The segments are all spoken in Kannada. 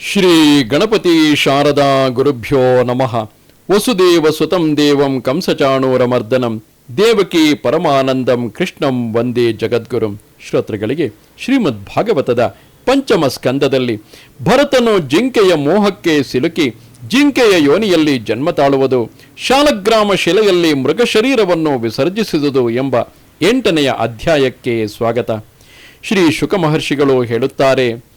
ಶ್ರೀ ಗಣಪತಿ ಶಾರದಾ ಗುರುಭ್ಯೋ ನಮಃ. ವಸುದೇವ ಸುತಂ ದೇವಂ ಕಂಸಚಾಣೂರಮರ್ದನಂ. ದೇವಕಿ ಪರಮಾನಂದಂ ಕೃಷ್ಣಂ ವಂದೇ ಜಗದ್ಗುರುಂ. ಶ್ರೋತೃಗಳಿಗೆ ಶ್ರೀಮದ್ ಭಾಗವತದ ಪಂಚಮ ಸ್ಕಂದದಲ್ಲಿ ಭರತನು ಜಿಂಕೆಯ ಮೋಹಕ್ಕೆ ಸಿಲುಕಿ ಜಿಂಕೆಯ ಯೋನಿಯಲ್ಲಿ ಜನ್ಮ ತಾಳುವುದು, ಶಾಲಗ್ರಾಮ ಶಿಲೆಯಲ್ಲಿ ಮೃಗ ಶರೀರವನ್ನು ವಿಸರ್ಜಿಸಿದುದು ಎಂಬ ಎಂಟನೆಯ ಅಧ್ಯಾಯಕ್ಕೆ ಸ್ವಾಗತ. ಶ್ರೀ ಶುಕ ಮಹರ್ಷಿಗಳು ಹೇಳುತ್ತಾರೆ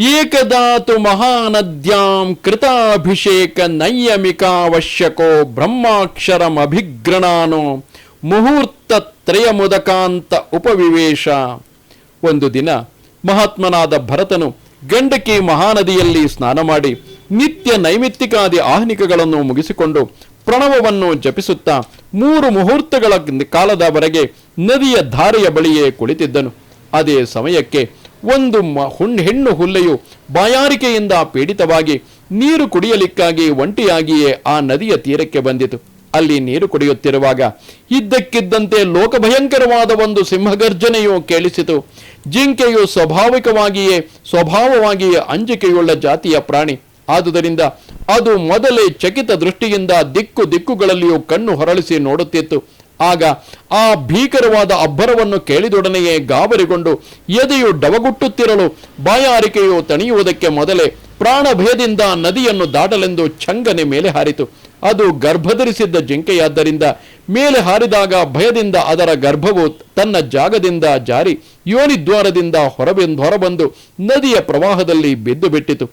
ಏಕದಾತು ಮಹಾನದ್ಯಾಂ ಕೃತಾಭಿಷೇಕ ನೈಯಮಿಕಾವಶ್ಯಕೋ ಬ್ರಹ್ಮಾಕ್ಷರಮಭಿಗ್ರಣಾನೋ ಮುಹೂರ್ತ ತ್ರಯಮುದಕಾಂತ ಉಪವಿವೇಶ. ಒಂದು ದಿನ ಮಹಾತ್ಮನಾದ ಭರತನು ಗಂಡಕಿ ಮಹಾನದಿಯಲ್ಲಿ ಸ್ನಾನ ಮಾಡಿ ನಿತ್ಯ ನೈಮಿತ್ತಿಕಾದಿ ಆಹ್ನಿಕಗಳನ್ನು ಮುಗಿಸಿಕೊಂಡು ಪ್ರಣವವನ್ನು ಜಪಿಸುತ್ತಾ ಮೂರು ಮುಹೂರ್ತಗಳ ಕಾಲದವರೆಗೆ ನದಿಯ ಧಾರೆಯ ಬಳಿಯೇ ಕುಳಿತಿದ್ದನು. ಅದೇ ಸಮಯಕ್ಕೆ ಒಂದು ಮ- ಹುಣ್ ಹೆಣ್ಣು ಹುಲ್ಲೆಯು ಬಾಯಾರಿಕೆಯಿಂದ ಪೀಡಿತವಾಗಿ ನೀರು ಕುಡಿಯಲಿಕ್ಕಾಗಿ ಒಂಟಿಯಾಗಿಯೇ ಆ ನದಿಯ ತೀರಕ್ಕೆ ಬಂದಿತು. ಅಲ್ಲಿ ನೀರು ಕುಡಿಯುತ್ತಿರುವಾಗ ಇದ್ದಕ್ಕಿದ್ದಂತೆ ಲೋಕಭಯಂಕರವಾದ ಒಂದು ಸಿಂಹಗರ್ಜನೆಯು ಕೇಳಿಸಿತು. ಜಿಂಕೆಯು ಸ್ವಾಭಾವಿಕವಾಗಿಯೇ, ಸ್ವಭಾವವಾಗಿಯೇ ಅಂಜಿಕೆಯುಳ್ಳ ಜಾತಿಯ ಪ್ರಾಣಿ. ಆದುದರಿಂದ ಅದು ಮೊದಲೇ ಚಕಿತ ದೃಷ್ಟಿಯಿಂದ ದಿಕ್ಕು ದಿಕ್ಕುಗಳಲ್ಲಿಯೂ ಕಣ್ಣು ಹೊರಳಿಸಿ ನೋಡುತ್ತಿತ್ತು. ಆಗ ಆ ಭೀಕರವಾದ ಅಬ್ಬರವನ್ನು ಕೇಳಿದೊಡನೆಯೇ ಗಾಬರಿಗೊಂಡು ಎದೆಯು ಡವಗುಟ್ಟುತ್ತಿರಲು ಬಾಯಾರಿಕೆಯು ತಣಿಯುವುದಕ್ಕೆ ಮೊದಲೇ ಪ್ರಾಣಭಯದಿಂದ ನದಿಯನ್ನು ದಾಟಲೆಂದು ಚಂಗನೆ ಮೇಲೆ ಹಾರಿತು. ಅದು ಗರ್ಭಧರಿಸಿದ್ದ ಜಿಂಕೆಯಾದ್ದರಿಂದ ಮೇಲೆ ಹಾರಿದಾಗ ಭಯದಿಂದ ಅದರ ಗರ್ಭವು ತನ್ನ ಜಾಗದಿಂದ ಜಾರಿ ಯೋನಿದ್ವಾರದಿಂದ ಹೊರಬಂದು ಹೊರಬಂದು ನದಿಯ ಪ್ರವಾಹದಲ್ಲಿ ಬಿದ್ದು ಬಿಟ್ಟಿತು.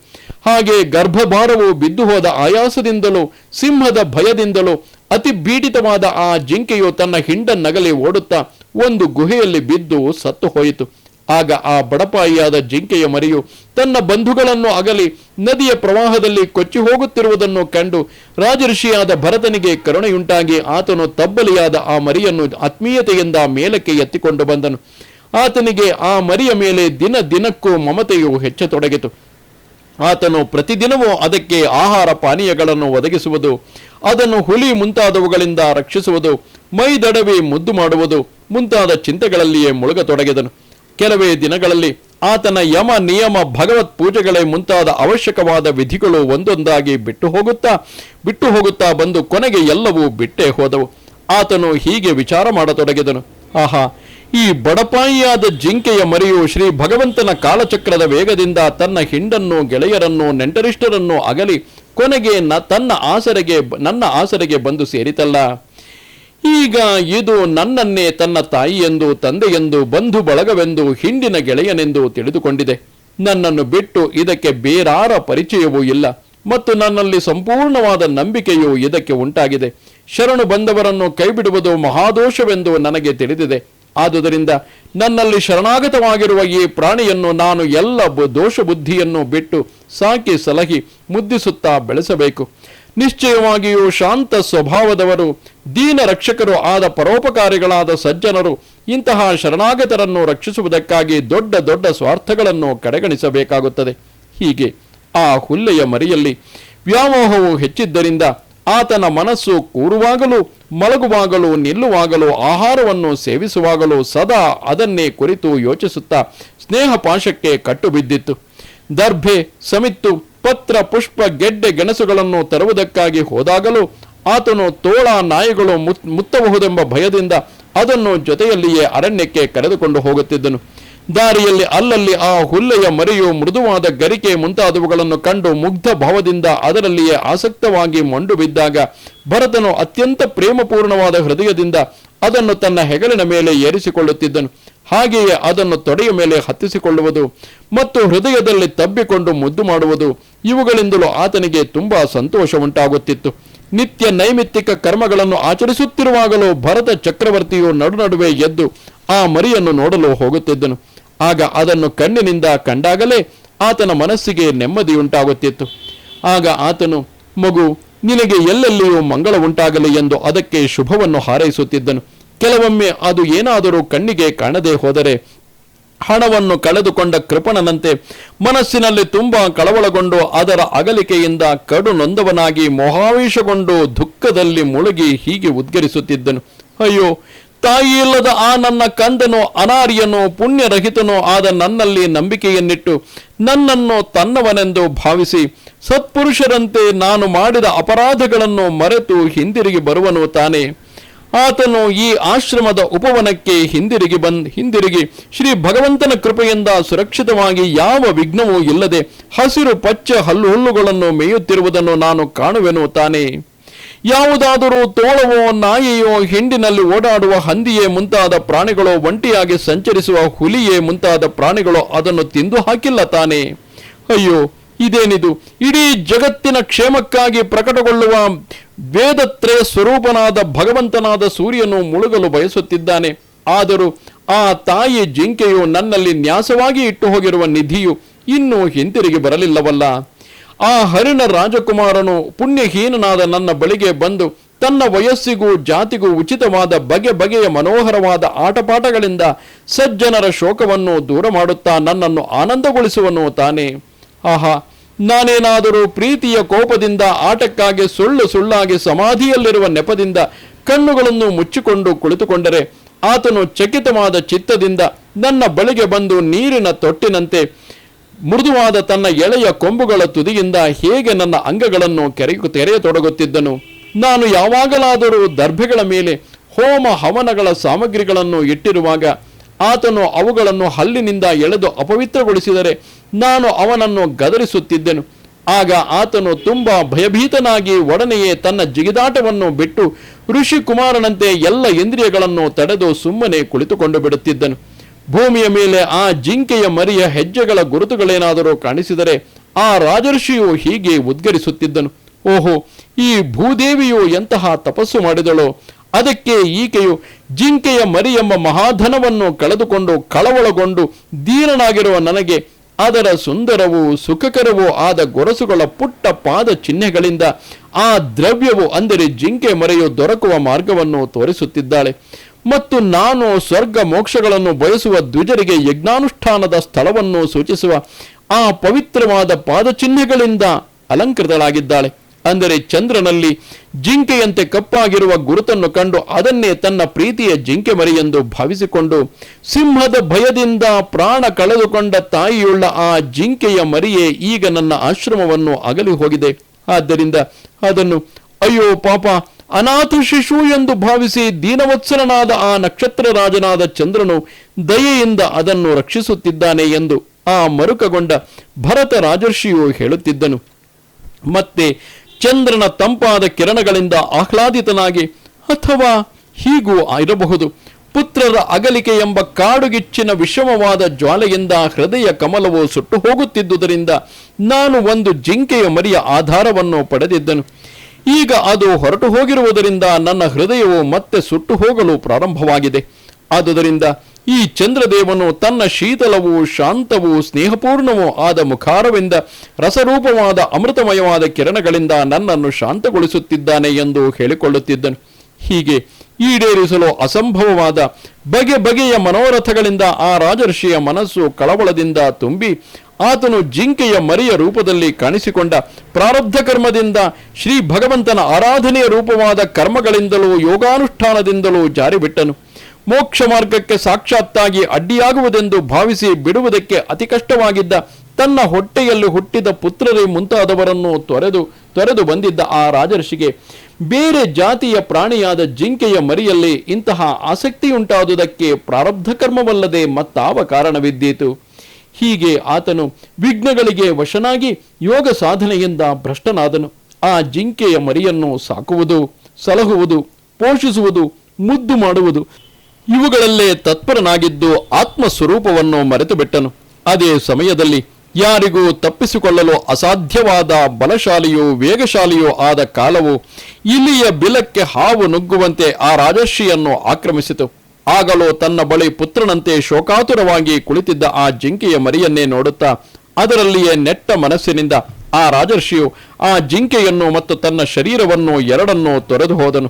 ಹಾಗೆ ಗರ್ಭಭಾರವು ಬಿದ್ದು ಹೋದ ಆಯಾಸದಿಂದಲೂ, ಸಿಂಹದ ಭಯದಿಂದಲೂ ಅತಿ ಬೀಡಿತವಾದ ಆ ಜಿಂಕೆಯು ತನ್ನ ಹಿಂಡನ್ನಗಲಿ ಓಡುತ್ತಾ ಒಂದು ಗುಹೆಯಲ್ಲಿ ಬಿದ್ದು ಸತ್ತು ಹೋಯಿತು. ಆಗ ಆ ಬಡಪಾಯಿಯಾದ ಜಿಂಕೆಯ ಮರಿಯು ತನ್ನ ಬಂಧುಗಳನ್ನು ಅಗಲಿ ನದಿಯ ಪ್ರವಾಹದಲ್ಲಿ ಕೊಚ್ಚಿ ಹೋಗುತ್ತಿರುವುದನ್ನು ಕಂಡು ರಾಜಋಷಿಯಾದ ಭರತನಿಗೆ ಕರುಣೆಯುಂಟಾಗಿ ಆತನು ತಬ್ಬಲಿಯಾದ ಆ ಮರಿಯನ್ನು ಆತ್ಮೀಯತೆಯಿಂದ ಮೇಲಕ್ಕೆ ಎತ್ತಿಕೊಂಡು ಬಂದನು. ಆತನಿಗೆ ಆ ಮರಿಯ ಮೇಲೆ ದಿನ ದಿನಕ್ಕೂ ಮಮತೆಯು ಹೆಚ್ಚತೊಡಗಿತು. ಆತನು ಪ್ರತಿದಿನವೂ ಅದಕ್ಕೆ ಆಹಾರ ಪಾನೀಯಗಳನ್ನು ಒದಗಿಸುವುದು, ಅದನ್ನು ಹುಲಿ ಮುಂತಾದವುಗಳಿಂದ ರಕ್ಷಿಸುವುದು ಮೈದಡವಿ ಮುದ್ದು ಮಾಡುವುದು ಮುಂತಾದ ಚಿಂತೆಗಳಲ್ಲಿಯೇ ಮುಳುಗತೊಡಗಿದನು. ಕೆಲವೇ ದಿನಗಳಲ್ಲಿ ಆತನ ಯಮ ನಿಯಮ ಭಗವತ್ ಪೂಜೆಗಳೇ ಮುಂತಾದ ಅವಶ್ಯಕವಾದ ವಿಧಿಗಳು ಒಂದೊಂದಾಗಿ ಬಿಟ್ಟು ಹೋಗುತ್ತಾ ಬಿಟ್ಟು ಹೋಗುತ್ತಾ ಬಂದು ಕೊನೆಗೆ ಎಲ್ಲವೂ ಬಿಟ್ಟೇ ಹೋದವು. ಆತನು ಹೀಗೆ ವಿಚಾರ ಮಾಡತೊಡಗಿದನು. ಆಹಾ ಈ ಬಡಪಾಯಿಯಾದ ಜಿಂಕೆಯ ಮರಿಯು ಶ್ರೀ ಭಗವಂತನ ಕಾಲಚಕ್ರದ ವೇಗದಿಂದ ತನ್ನ ಹಿಂಡನ್ನು ಗೆಳೆಯರನ್ನು ನೆಂಟರಿಷ್ಟರನ್ನು ಅಗಲಿ ಕೊನೆಗೆ ತನ್ನ ಆಸರೆಗೆ ನನ್ನ ಆಸರೆಗೆ ಬಂದು ಸೇರಿತಲ್ಲ. ಈಗ ಇದು ನನ್ನನ್ನೇ ತನ್ನ ತಾಯಿಯೆಂದು, ತಂದೆಯೆಂದು, ಬಂಧು ಬಳಗವೆಂದು, ಹಿಂಡಿನ ಗೆಳೆಯನೆಂದು ತಿಳಿದುಕೊಂಡಿದೆ. ನನ್ನನ್ನು ಬಿಟ್ಟು ಇದಕ್ಕೆ ಬೇರಾರ ಪರಿಚಯವೂ ಇಲ್ಲ. ಮತ್ತು ನನ್ನಲ್ಲಿ ಸಂಪೂರ್ಣವಾದ ನಂಬಿಕೆಯು ಇದಕ್ಕೆ ಉಂಟಾಗಿದೆ. ಶರಣು ಬಂದವರನ್ನು ಕೈಬಿಡುವುದು ಮಹಾದೋಷವೆಂದು ನನಗೆ ತಿಳಿದಿದೆ. ಆದುದರಿಂದ ನನ್ನಲ್ಲಿ ಶರಣಾಗತವಾಗಿರುವ ಈ ಪ್ರಾಣಿಯನ್ನು ನಾನು ಎಲ್ಲ ದೋಷ ಬುದ್ಧಿಯನ್ನು ಬಿಟ್ಟು ಸಾಕಿ ಸಲಹಿ ಮುದ್ದಿಸುತ್ತಾ ಬೆಳೆಸಬೇಕು. ನಿಶ್ಚಯವಾಗಿಯೂ ಶಾಂತ ಸ್ವಭಾವದವರು, ದೀನ ರಕ್ಷಕರು ಆದ ಪರೋಪಕಾರಿಗಳಾದ ಸಜ್ಜನರು ಇಂತಹ ಶರಣಾಗತರನ್ನು ರಕ್ಷಿಸುವುದಕ್ಕಾಗಿ ದೊಡ್ಡ ದೊಡ್ಡ ಸ್ವಾರ್ಥಗಳನ್ನು ಕಡೆಗಣಿಸಬೇಕಾಗುತ್ತದೆ. ಹೀಗೆ ಆ ಹುಲ್ಲೆಯ ಮರಿಯಲ್ಲಿ ವ್ಯಾಮೋಹವು ಹೆಚ್ಚಿದ್ದರಿಂದ ಆತನ ಮನಸ್ಸು ಕೂರುವಾಗಲೂ, ಮಲಗುವಾಗಲೂ, ನಿಲ್ಲುವಾಗಲೂ, ಆಹಾರವನ್ನು ಸೇವಿಸುವಾಗಲೂ ಸದಾ ಅದನ್ನೇ ಕುರಿತು ಯೋಚಿಸುತ್ತಾ ಸ್ನೇಹ ಪಾಶಕ್ಕೆ ಕಟ್ಟು ದರ್ಭೆ, ಸಮಿತ್ತು, ಪತ್ರ, ಪುಷ್ಪ, ಗೆಡ್ಡೆ, ಗೆಣಸುಗಳನ್ನು ತರುವುದಕ್ಕಾಗಿ ಹೋದಾಗಲೂ ಆತನು ತೋಳ ನಾಯಿಗಳು ಮುತ್- ಮುತ್ತಬಹುದೆಂಬ ಭಯದಿಂದ ಅದನ್ನು ಜೊತೆಯಲ್ಲಿಯೇ ಅರಣ್ಯಕ್ಕೆ ಕರೆದುಕೊಂಡು ಹೋಗುತ್ತಿದ್ದನು. ದಾರಿಯಲ್ಲಿ ಅಲ್ಲಲ್ಲಿ ಆ ಹುಲ್ಲೆಯ ಮರಿಯು ಮೃದುವಾದ ಗರಿಕೆ ಮುಂತಾದವುಗಳನ್ನು ಕಂಡು ಮುಗ್ಧ ಭಾವದಿಂದ ಅದರಲ್ಲಿಯೇ ಆಸಕ್ತವಾಗಿ ಮಂಡು ಬಿದ್ದಾಗ ಭರತನು ಅತ್ಯಂತ ಪ್ರೇಮಪೂರ್ಣವಾದ ಹೃದಯದಿಂದ ಅದನ್ನು ತನ್ನ ಹೆಗಲಿನ ಮೇಲೆ ಏರಿಸಿಕೊಳ್ಳುತ್ತಿದ್ದನು. ಹಾಗೆಯೇ ಅದನ್ನು ತೊಡೆಯ ಮೇಲೆ ಹತ್ತಿಸಿಕೊಳ್ಳುವುದು ಮತ್ತು ಹೃದಯದಲ್ಲಿ ತಬ್ಬಿಕೊಂಡು ಮುದ್ದು ಮಾಡುವುದು ಇವುಗಳಿಂದಲೂ ಆತನಿಗೆ ತುಂಬಾ ಸಂತೋಷ ಉಂಟಾಗುತ್ತಿತ್ತು ನಿತ್ಯ ನೈಮಿತ್ತಿಕ ಕರ್ಮಗಳನ್ನು ಆಚರಿಸುತ್ತಿರುವಾಗಲೂ ಭರತ ಚಕ್ರವರ್ತಿಯು ನಡುನಡುವೆ ಎದ್ದು ಆ ಮರಿಯನ್ನು ನೋಡಲು ಹೋಗುತ್ತಿದ್ದನು. ಆಗ ಅದನ್ನು ಕಣ್ಣಿನಿಂದ ಕಂಡಾಗಲೇ ಆತನ ಮನಸ್ಸಿಗೆ ನೆಮ್ಮದಿಯುಂಟಾಗುತ್ತಿತ್ತು. ಆಗ ಆತನು, ಮಗು, ನಿನಗೆ ಎಲ್ಲೆಲ್ಲಿಯೂ ಮಂಗಳ ಉಂಟಾಗಲಿ ಎಂದು ಅದಕ್ಕೆ ಶುಭವನ್ನು ಹಾರೈಸುತ್ತಿದ್ದನು. ಕೆಲವೊಮ್ಮೆ ಅದು ಏನಾದರೂ ಕಣ್ಣಿಗೆ ಕಾಣದೆ ಹೋದರೆ ಹಣವನ್ನು ಕಳೆದುಕೊಂಡ ಕೃಪಣನಂತೆ ಮನಸ್ಸಿನಲ್ಲಿ ತುಂಬಾ ಕಳವಳಗೊಂಡು ಅದರ ಅಗಲಿಕೆಯಿಂದ ಕಡು ನೊಂದವನಾಗಿ ಮೊಹಾವೇಶಗೊಂಡು ದುಃಖದಲ್ಲಿ ಮುಳುಗಿ ಹೀಗೆ ಉದ್ಗರಿಸುತ್ತಿದ್ದನು. ಅಯ್ಯೋ ತಾಯಿ ಆ ನನ್ನ ಕಂದನೋ, ಅನಾರ್ಯನೋ, ಪುಣ್ಯರಹಿತನೋ ಆದ ನನ್ನಲ್ಲಿ ನಂಬಿಕೆಯನ್ನಿಟ್ಟು ನನ್ನನ್ನು ತನ್ನವನೆಂದು ಭಾವಿಸಿ ಸತ್ಪುರುಷರಂತೆ ನಾನು ಮಾಡಿದ ಅಪರಾಧಗಳನ್ನು ಮರೆತು ಹಿಂದಿರುಗಿ ಬರುವನು ತಾನೆ. ಆತನು ಈ ಆಶ್ರಮದ ಉಪವನಕ್ಕೆ ಹಿಂದಿರುಗಿ ಬಂದ್, ಹಿಂದಿರುಗಿ ಶ್ರೀ ಭಗವಂತನ ಕೃಪೆಯಿಂದ ಸುರಕ್ಷಿತವಾಗಿ ಯಾವ ವಿಘ್ನವೂ ಇಲ್ಲದೆ ಹಸಿರು ಪಚ್ಚ ಹಲ್ಲು ಹುಲ್ಲುಗಳನ್ನು ಮೇಯುತ್ತಿರುವುದನ್ನು ನಾನು ಕಾಣುವೆನು ತಾನೇ. ಯಾವುದಾದರೂ ತೋಳವೋ ನಾಯಿಯೋ ಹಿಂಡಿನಲ್ಲಿ ಓಡಾಡುವ ಹಂದಿಯೇ ಮುಂತಾದ ಪ್ರಾಣಿಗಳು ಒಂಟಿಯಾಗಿ ಸಂಚರಿಸುವ ಹುಲಿಯೇ ಮುಂತಾದ ಪ್ರಾಣಿಗಳು ಅದನ್ನು ತಿಂದು ಹಾಕಿಲ್ಲ ತಾನೆ. ಅಯ್ಯೋ, ಇದೇನಿದು? ಇಡೀ ಜಗತ್ತಿನ ಕ್ಷೇಮಕ್ಕಾಗಿ ಪ್ರಕಟಗೊಳ್ಳುವ ವೇದತ್ರಯ ಸ್ವರೂಪನಾದ ಭಗವಂತನಾದ ಸೂರ್ಯನು ಮುಳುಗಲು ಬಯಸುತ್ತಿದ್ದಾನೆ. ಆದರೂ ಆ ತಾಯಿ ಜಿಂಕೆಯು ನನ್ನಲ್ಲಿ ನ್ಯಾಸವಾಗಿ ಇಟ್ಟು ಹೋಗಿರುವ ನಿಧಿಯು ಇನ್ನೂ ಹಿಂತಿರುಗಿ ಬರಲಿಲ್ಲವಲ್ಲ. ಆ ಹರಿಣ ರಾಜಕುಮಾರನು ಪುಣ್ಯಹೀನನಾದ ನನ್ನ ಬಳಿಗೆ ಬಂದು ತನ್ನ ವಯಸ್ಸಿಗೂ ಜಾತಿಗೂ ಉಚಿತವಾದ ಬಗೆ ಬಗೆಯ ಮನೋಹರವಾದ ಆಟಪಾಠಗಳಿಂದ ಸಜ್ಜನರ ಶೋಕವನ್ನು ದೂರ ಮಾಡುತ್ತಾ ನನ್ನನ್ನು ಆನಂದಗೊಳಿಸುವನು ತಾನೆ. ಆಹಾ, ನಾನೇನಾದರೂ ಪ್ರೀತಿಯ ಕೋಪದಿಂದ ಆಟಕ್ಕಾಗಿ ಸುಳ್ಳು ಸುಳ್ಳಾಗಿ ಸಮಾಧಿಯಲ್ಲಿರುವ ನೆಪದಿಂದ ಕಣ್ಣುಗಳನ್ನು ಮುಚ್ಚಿಕೊಂಡು ಕುಳಿತುಕೊಂಡರೆ ಆತನು ಚಕಿತವಾದ ಚಿತ್ತದಿಂದ ನನ್ನ ಬಳಿಗೆ ಬಂದು ನೀರಿನ ತೊಟ್ಟಿನಂತೆ ಮೃದುವಾದ ತನ್ನ ಎಳೆಯ ಕೊಂಬುಗಳ ತುದಿಯಿಂದ ಹೇಗೆ ನನ್ನ ಅಂಗಗಳನ್ನು ಕೆರೆ, ತೆರೆಯತೊಡಗುತ್ತಿದ್ದನು? ನಾನು ಯಾವಾಗಲಾದರೂ ದರ್ಭೆಗಳ ಮೇಲೆ ಹೋಮ ಹವನಗಳ ಸಾಮಗ್ರಿಗಳನ್ನು ಇಟ್ಟಿರುವಾಗ ಆತನು ಅವುಗಳನ್ನು ಹಲ್ಲಿನಿಂದ ಎಳೆದು ಅಪವಿತ್ರಗೊಳಿಸಿದರೆ ನಾನು ಅವನನ್ನು ಗದರಿಸುತ್ತಿದ್ದೆನು. ಆಗ ಆತನು ತುಂಬಾ ಭಯಭೀತನಾಗಿ ಒಡನೆಯೇ ತನ್ನ ಜಿಗಿದಾಟವನ್ನು ಬಿಟ್ಟು ಋಷಿ ಕುಮಾರನಂತೆ ಎಲ್ಲ ಇಂದ್ರಿಯಗಳನ್ನು ತಡೆದು ಸುಮ್ಮನೆ ಕುಳಿತುಕೊಂಡು ಬಿಡುತ್ತಿದ್ದನು. ಭೂಮಿಯ ಮೇಲೆ ಆ ಜಿಂಕೆಯ ಮರಿಯ ಹೆಜ್ಜೆಗಳ ಗುರುತುಗಳೇನಾದರೂ ಕಾಣಿಸಿದರೆ ಆ ರಾಜರ್ಷಿಯು ಹೀಗೆ ಉದ್ಗರಿಸುತ್ತಿದ್ದನು. ಓಹೋ, ಈ ಭೂದೇವಿಯು ಎಂತಹ ತಪಸ್ಸು ಮಾಡಿದಳೋ, ಅದಕ್ಕೆ ಈಕೆಯು ಜಿಂಕೆಯ ಮರಿ ಎಂಬ ಮಹಾಧನವನ್ನು ಕಳೆದುಕೊಂಡು ಕಳವಳಗೊಂಡು ದೀನನಾಗಿರುವ ನನಗೆ ಅದರ ಸುಂದರವೂ ಸುಖಕರವೂ ಆದ ಗೊರಸುಗಳ ಪುಟ್ಟ ಪಾದ ಚಿಹ್ನೆಗಳಿಂದ ಆ ದ್ರವ್ಯವು ಅಂದರೆ ಜಿಂಕೆ ಮರೆಯು ದೊರಕುವ ಮಾರ್ಗವನ್ನು ತೋರಿಸುತ್ತಿದ್ದಾಳೆ. ಮತ್ತು ನಾನು ಸ್ವರ್ಗ ಮೋಕ್ಷಗಳನ್ನು ಬಯಸುವ ದ್ವಿಜರಿಗೆ ಯಜ್ಞಾನುಷ್ಠಾನದ ಸ್ಥಳವನ್ನು ಸೂಚಿಸುವ ಆ ಪವಿತ್ರವಾದ ಪಾದಚಿಹ್ನೆಗಳಿಂದ ಅಲಂಕೃತಳಾಗಿದ್ದಾಳೆ. ಅಂದರೆ ಚಂದ್ರನಲ್ಲಿ ಜಿಂಕೆಯಂತೆ ಕಪ್ಪಾಗಿರುವ ಗುರುತನ್ನು ಕಂಡು ಅದನ್ನೇ ತನ್ನ ಪ್ರೀತಿಯ ಜಿಂಕೆ ಮರಿಯೆಂದು ಭಾವಿಸಿಕೊಂಡು ಸಿಂಹದ ಭಯದಿಂದ ಪ್ರಾಣ ಕಳೆದುಕೊಂಡ ತಾಯಿಯುಳ್ಳ ಆ ಜಿಂಕೆಯ ಮರಿಯೇ ಈಗ ನನ್ನ ಆಶ್ರಮವನ್ನು ಅಗಲಿ ಹೋಗಿದೆ. ಆದ್ದರಿಂದ ಅದನ್ನು, ಅಯ್ಯೋ ಪಾಪ ಅನಾಥ ಶಿಶು ಎಂದು ಭಾವಿಸಿ ದೀನವತ್ಸಲನಾದ ಆ ನಕ್ಷತ್ರ ರಾಜನಾದ ಚಂದ್ರನು ದಯೆಯಿಂದ ಅದನ್ನು ರಕ್ಷಿಸುತ್ತಿದ್ದಾನೆ ಎಂದು ಆ ಮರುಕಗೊಂಡ ಭರತ ರಾಜರ್ಷಿಯು ಹೇಳುತ್ತಿದ್ದನು. ಮತ್ತೆ ಚಂದ್ರನ ತಂಪಾದ ಕಿರಣಗಳಿಂದ ಆಹ್ಲಾದಿತನಾಗಿ, ಅಥವಾ ಹೀಗೂ ಇರಬಹುದು ಪುತ್ರರ ಅಗಲಿಕೆ ಎಂಬ ಕಾಡುಗಿಚ್ಚಿನ ವಿಷಮವಾದ ಜ್ವಾಲೆಯಿಂದ ಹೃದಯ ಕಮಲವು ಸುಟ್ಟು ಹೋಗುತ್ತಿದ್ದುದರಿಂದ ನಾನು ಒಂದು ಜಿಂಕೆಯ ಮರಿಯ ಆಧಾರವನ್ನು ಪಡೆದಿದ್ದನು. ಈಗ ಅದು ಹೊರಟು ಹೋಗಿರುವುದರಿಂದ ನನ್ನ ಹೃದಯವು ಮತ್ತೆ ಸುಟ್ಟು ಹೋಗಲು ಪ್ರಾರಂಭವಾಗಿದೆ. ಆದುದರಿಂದ ಈ ಚಂದ್ರದೇವನು ತನ್ನ ಶೀತಲವೂ ಶಾಂತವೂ ಸ್ನೇಹಪೂರ್ಣವೂ ಆದ ಮುಖಾರವಿಂದ ರಸರೂಪವಾದ ಅಮೃತಮಯವಾದ ಕಿರಣಗಳಿಂದ ನನ್ನನ್ನು ಶಾಂತಗೊಳಿಸುತ್ತಿದ್ದಾನೆ ಎಂದು ಹೇಳಿಕೊಳ್ಳುತ್ತಿದ್ದನು. ಹೀಗೆ ಈಡೇರಿಸಲು ಅಸಂಭವವಾದ ಬಗೆ ಬಗೆಯ ಮನೋರಥಗಳಿಂದ ಆ ರಾಜರ್ಷಿಯ ಮನಸ್ಸು ಕಳವಳದಿಂದ ತುಂಬಿ ಆತನು ಜಿಂಕೆಯ ಮರಿಯ ರೂಪದಲ್ಲಿ ಕಾಣಿಸಿಕೊಂಡ ಪ್ರಾರಬ್ಧ ಕರ್ಮದಿಂದ ಶ್ರೀ ಭಗವಂತನ ಆರಾಧನೆಯ ರೂಪವಾದ ಕರ್ಮಗಳಿಂದಲೂ ಯೋಗಾನುಷ್ಠಾನದಿಂದಲೂ ಜಾರಿಬಿಟ್ಟನು. ಮೋಕ್ಷ ಮಾರ್ಗಕ್ಕೆ ಸಾಕ್ಷಾತ್ತಾಗಿ ಅಡ್ಡಿಯಾಗುವುದೆಂದು ಭಾವಿಸಿ ಬಿಡುವುದಕ್ಕೆ ಅತಿ ಕಷ್ಟವಾಗಿದ್ದ ತನ್ನ ಹೊಟ್ಟೆಯಲ್ಲಿ ಹುಟ್ಟಿದ ಪುತ್ರರೇ ಮುಂತಾದವರನ್ನು ತೊರೆದು ತೊರೆದು ಬಂದಿದ್ದ ಆ ರಾಜರ್ಷಿಗೆ ಬೇರೆ ಜಾತಿಯ ಪ್ರಾಣಿಯಾದ ಜಿಂಕೆಯ ಮರಿಯಲ್ಲಿ ಇಂತಹ ಆಸಕ್ತಿಯುಂಟಾದುದಕ್ಕೆ ಪ್ರಾರಬ್ಧ ಕರ್ಮವಲ್ಲದೆ ಮತ್ತಾವ ಕಾರಣವಿದ್ದೀತು. ಹೀಗೆ ಆತನು ವಿಘ್ನಗಳಿಗೆ ವಶನಾಗಿ ಯೋಗ ಸಾಧನೆಯಿಂದ ಭ್ರಷ್ಟನಾದನು. ಆ ಜಿಂಕೆಯ ಮರಿಯನ್ನು ಸಾಕುವುದು, ಸಲಹುವುದು, ಪೋಷಿಸುವುದು, ಮುದ್ದು ಮಾಡುವುದು, ಇವುಗಳಲ್ಲೇ ತತ್ಪರನಾಗಿದ್ದು ಆತ್ಮ ಸ್ವರೂಪವನ್ನು ಮರೆತು ಬಿಟ್ಟನು ಅದೇ ಸಮಯದಲ್ಲಿ ಯಾರಿಗೂ ತಪ್ಪಿಸಿಕೊಳ್ಳಲು ಅಸಾಧ್ಯವಾದ ಬಲಶಾಲಿಯೋ ವೇಗಶಾಲಿಯೋ ಆದ ಕಾಲವು ಇಲಿಯ ಬಿಲಕ್ಕೆ ಹಾವು ನುಗ್ಗುವಂತೆ ಆ ರಾಜರ್ಷಿಯನ್ನು ಆಕ್ರಮಿಸಿತು. ಆಗಲೂ ತನ್ನ ಬಳಿ ಪುತ್ರನಂತೆ ಶೋಕಾತುರವಾಗಿ ಕುಳಿತಿದ್ದ ಆ ಜಿಂಕೆಯ ಮರಿಯನ್ನೇ ನೋಡುತ್ತಾ ಅದರಲ್ಲಿಯೇ ನೆಟ್ಟ ಮನಸ್ಸಿನಿಂದ ಆ ರಾಜರ್ಷಿಯು ಆ ಜಿಂಕೆಯನ್ನು ಮತ್ತು ತನ್ನ ಶರೀರವನ್ನು ಎರಡನ್ನೂ ತೊರೆದು ಹೋದನು.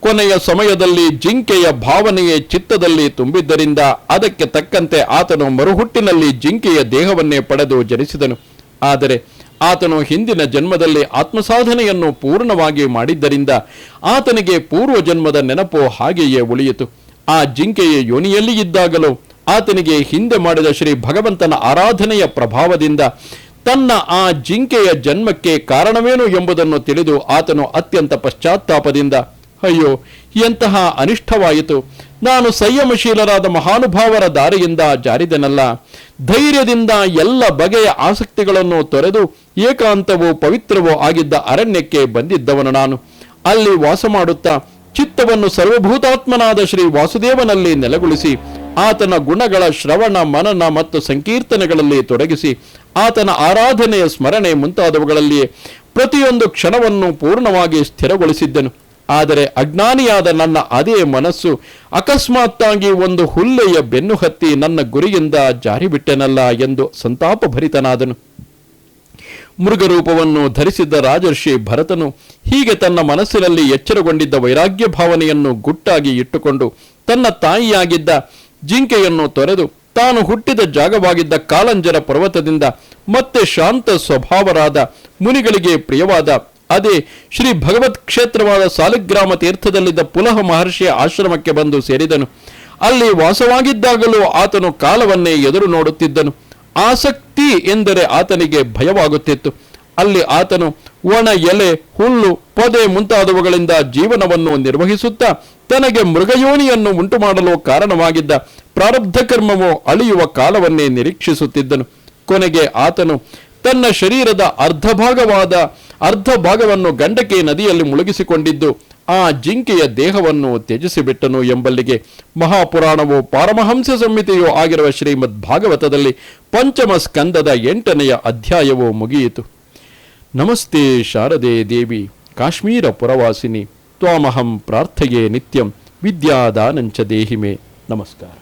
ಕೊನೆಯ ಸಮಯದಲ್ಲಿ ಜಿಂಕೆಯ ಭಾವನೆಯೇ ಚಿತ್ತದಲ್ಲಿ ತುಂಬಿದ್ದರಿಂದ ಅದಕ್ಕೆ ತಕ್ಕಂತೆ ಆತನು ಮರುಹುಟ್ಟಿನಲ್ಲಿ ಜಿಂಕೆಯ ದೇಹವನ್ನೇ ಪಡೆದು ಜನಿಸಿದನು. ಆದರೆ ಆತನು ಹಿಂದಿನ ಜನ್ಮದಲ್ಲಿ ಆತ್ಮಸಾಧನೆಯನ್ನು ಪೂರ್ಣವಾಗಿ ಮಾಡಿದ್ದರಿಂದ ಆತನಿಗೆ ಪೂರ್ವ ಜನ್ಮದ ನೆನಪು ಹಾಗೆಯೇ ಉಳಿಯಿತು. ಆ ಜಿಂಕೆಯ ಯೋನಿಯಲ್ಲಿ ಇದ್ದಾಗಲೂ, ಆತನಿಗೆ ಹಿಂದೆ ಮಾಡಿದ ಶ್ರೀ ಭಗವಂತನ ಆರಾಧನೆಯ ಪ್ರಭಾವದಿಂದ ತನ್ನ ಆ ಜಿಂಕೆಯ ಜನ್ಮಕ್ಕೆ ಕಾರಣವೇನು ಎಂಬುದನ್ನು ತಿಳಿದು ಆತನು ಅತ್ಯಂತ ಪಶ್ಚಾತ್ತಾಪದಿಂದ, ಅಯ್ಯೋ, ಎಂತಹ ಅನಿಷ್ಟವಾಯಿತು. ನಾನು ಸಂಯಮಶೀಲರಾದ ಮಹಾನುಭಾವರ ದಾರಿಯಿಂದ ಜಾರಿದನಲ್ಲ. ಧೈರ್ಯದಿಂದ ಎಲ್ಲ ಬಗೆಯ ಆಸಕ್ತಿಗಳನ್ನು ತೊರೆದು ಏಕಾಂತವೋ ಪವಿತ್ರವೋ ಆಗಿದ್ದ ಅರಣ್ಯಕ್ಕೆ ಬಂದಿದ್ದವನು ನಾನು. ಅಲ್ಲಿ ವಾಸ ಮಾಡುತ್ತಾ ಚಿತ್ತವನ್ನು ಸರ್ವಭೂತಾತ್ಮನಾದ ಶ್ರೀ ವಾಸುದೇವನಲ್ಲಿ ನೆಲೆಗೊಳಿಸಿ, ಆತನ ಗುಣಗಳ ಶ್ರವಣ, ಮನನ ಮತ್ತು ಸಂಕೀರ್ತನೆಗಳಲ್ಲಿ ತೊಡಗಿಸಿ, ಆತನ ಆರಾಧನೆಯ ಸ್ಮರಣೆ ಮುಂತಾದವುಗಳಲ್ಲಿಯೇ ಪ್ರತಿಯೊಂದು ಕ್ಷಣವನ್ನು ಪೂರ್ಣವಾಗಿ ಸ್ಥಿರಗೊಳಿಸಿದ್ದನು. ಆದರೆ ಅಜ್ಞಾನಿಯಾದ ನನ್ನ ಅದೇ ಮನಸ್ಸು ಅಕಸ್ಮಾತ್ತಾಗಿ ಒಂದು ಹುಲ್ಲೆಯ ಬೆನ್ನು ಹತ್ತಿ ನನ್ನ ಗುರಿಯಿಂದ ಜಾರಿಬಿಟ್ಟೆನಲ್ಲ ಎಂದು ಸಂತಾಪಭರಿತನಾದನು. ಮೃಗರೂಪವನ್ನು ಧರಿಸಿದ್ದ ರಾಜರ್ಷಿ ಭರತನು ಹೀಗೆ ತನ್ನ ಮನಸ್ಸಿನಲ್ಲಿ ಎಚ್ಚರಗೊಂಡಿದ್ದ ವೈರಾಗ್ಯ ಭಾವನೆಯನ್ನು ಗುಟ್ಟಾಗಿ ಇಟ್ಟುಕೊಂಡು ತನ್ನ ತಾಯಿಯಾಗಿದ್ದ ಜಿಂಕೆಯನ್ನು ತೊರೆದು ತಾನು ಹುಟ್ಟಿದ ಜಾಗವಾಗಿದ್ದ ಕಾಲಂಜರ ಪರ್ವತದಿಂದ ಮತ್ತೆ ಶಾಂತ ಸ್ವಭಾವರಾದ ಮುನಿಗಳಿಗೆ ಪ್ರಿಯವಾದ ಅದೇ ಶ್ರೀ ಭಗವತ್ ಕ್ಷೇತ್ರವಾದ ಸಾಲಿಗ್ರಾಮ ತೀರ್ಥದಲ್ಲಿದ್ದ ಪುಲಹ ಮಹರ್ಷಿಯ ಆಶ್ರಮಕ್ಕೆ ಬಂದು ಸೇರಿದನು. ಅಲ್ಲಿ ವಾಸವಾಗಿದ್ದಾಗಲೂ ಆತನು ಕಾಲವನ್ನೇ ಎದುರು ನೋಡುತ್ತಿದ್ದನು. ಆಸಕ್ತಿ ಎಂದರೆ ಆತನಿಗೆ ಭಯವಾಗುತ್ತಿತ್ತು. ಅಲ್ಲಿ ಆತನು ಒಣ ಎಲೆ, ಹುಲ್ಲು, ಪೊದೆ ಮುಂತಾದವುಗಳಿಂದ ಜೀವನವನ್ನು ನಿರ್ವಹಿಸುತ್ತಾ ತನಗೆ ಮೃಗಯೋನಿಯನ್ನು ಉಂಟು ಮಾಡಲು ಕಾರಣವಾಗಿದ್ದ ಪ್ರಾರಬ್ಧ ಕರ್ಮವು ಅಳಿಯುವ ಕಾಲವನ್ನೇ ನಿರೀಕ್ಷಿಸುತ್ತಿದ್ದನು. ಕೊನೆಗೆ ಆತನು ತನ್ನ ಶರೀರದ ಅರ್ಧ ಭಾಗವಾದ ಅರ್ಧ ಭಾಗವನ್ನು ಗಂಡಕಿ ನದಿಯಲ್ಲಿ ಮುಳುಗಿಸಿಕೊಂಡಿದ್ದು ಆ ಜಿಂಕೆಯ ದೇಹವನ್ನು ತ್ಯಜಿಸಿಬಿಟ್ಟನು ಎಂಬಲ್ಲಿಗೆ ಮಹಾಪುರಾಣವು ಪಾರಮಹಂಸ ಸಂಹಿತೆಯೂ ಆಗಿರುವ ಶ್ರೀಮದ್ ಭಾಗವತದಲ್ಲಿ ಪಂಚಮ ಸ್ಕಂದದ ಎಂಟನೆಯ ಅಧ್ಯಾಯವು ಮುಗಿಯಿತು. ನಮಸ್ತೆ ಶಾರದೆ ದೇವಿ, ಕಾಶ್ಮೀರ ಪುರವಾಸಿನಿ, ತ್ವಾಮಹಂ ಪ್ರಾರ್ಥೆಯೇ ನಿತ್ಯಂ, ವಿದ್ಯಾದಾನಂಚ ದೇಹಿಮೆ. ನಮಸ್ಕಾರ.